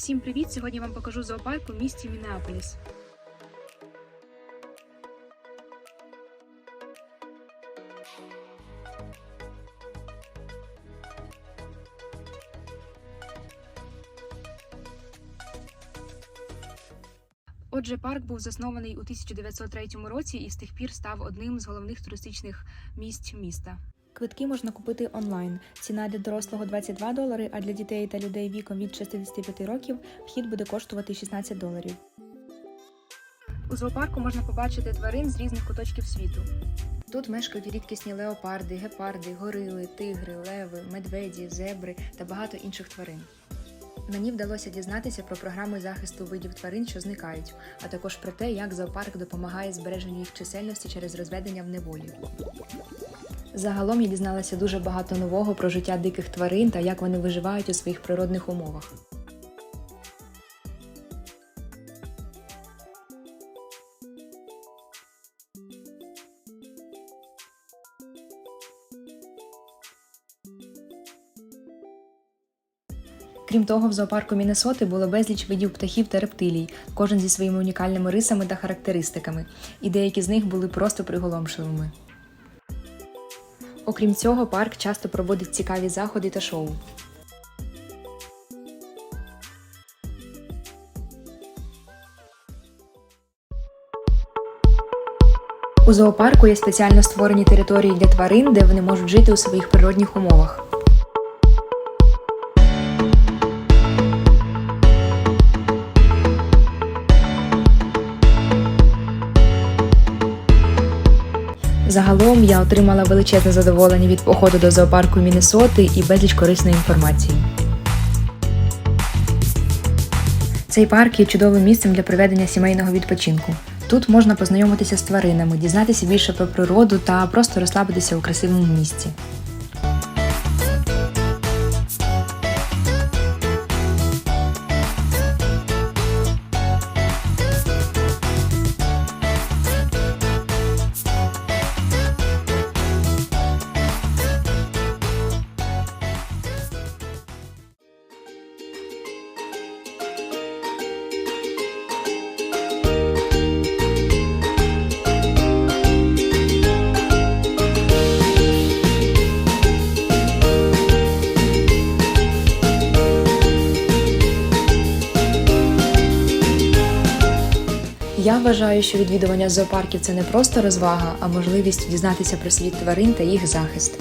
Всім привіт! Сьогодні я вам покажу зоопарк у місті Мінеаполіс. Отже, парк був заснований у 1903 році і з тих пір став одним з головних туристичних місць міста. Квитки можна купити онлайн. Ціна для дорослого 22 долари, а для дітей та людей віком від 65 років вхід буде коштувати 16 доларів. У зоопарку можна побачити тварин з різних куточків світу. Тут мешкають рідкісні леопарди, гепарди, горили, тигри, леви, медведі, зебри та багато інших тварин. Мені вдалося дізнатися про програми захисту видів тварин, що зникають, а також про те, як зоопарк допомагає збереженню їх чисельності через розведення в неволі. Загалом я дізналася дуже багато нового про життя диких тварин та як вони виживають у своїх природних умовах. Крім того, в зоопарку Міннесоти було безліч видів птахів та рептилій, кожен зі своїми унікальними рисами та характеристиками, і деякі з них були просто приголомшливими. Окрім цього, парк часто проводить цікаві заходи та шоу. У зоопарку є спеціально створені території для тварин, де вони можуть жити у своїх природних умовах. Загалом я отримала величезне задоволення від походу до зоопарку Міннесоти і безліч корисної інформації. Цей парк є чудовим місцем для проведення сімейного відпочинку. Тут можна познайомитися з тваринами, дізнатися більше про природу та просто розслабитися у красивому місці. Я вважаю, що відвідування зоопарків це не просто розвага, а можливість дізнатися про світ тварин та їх захист.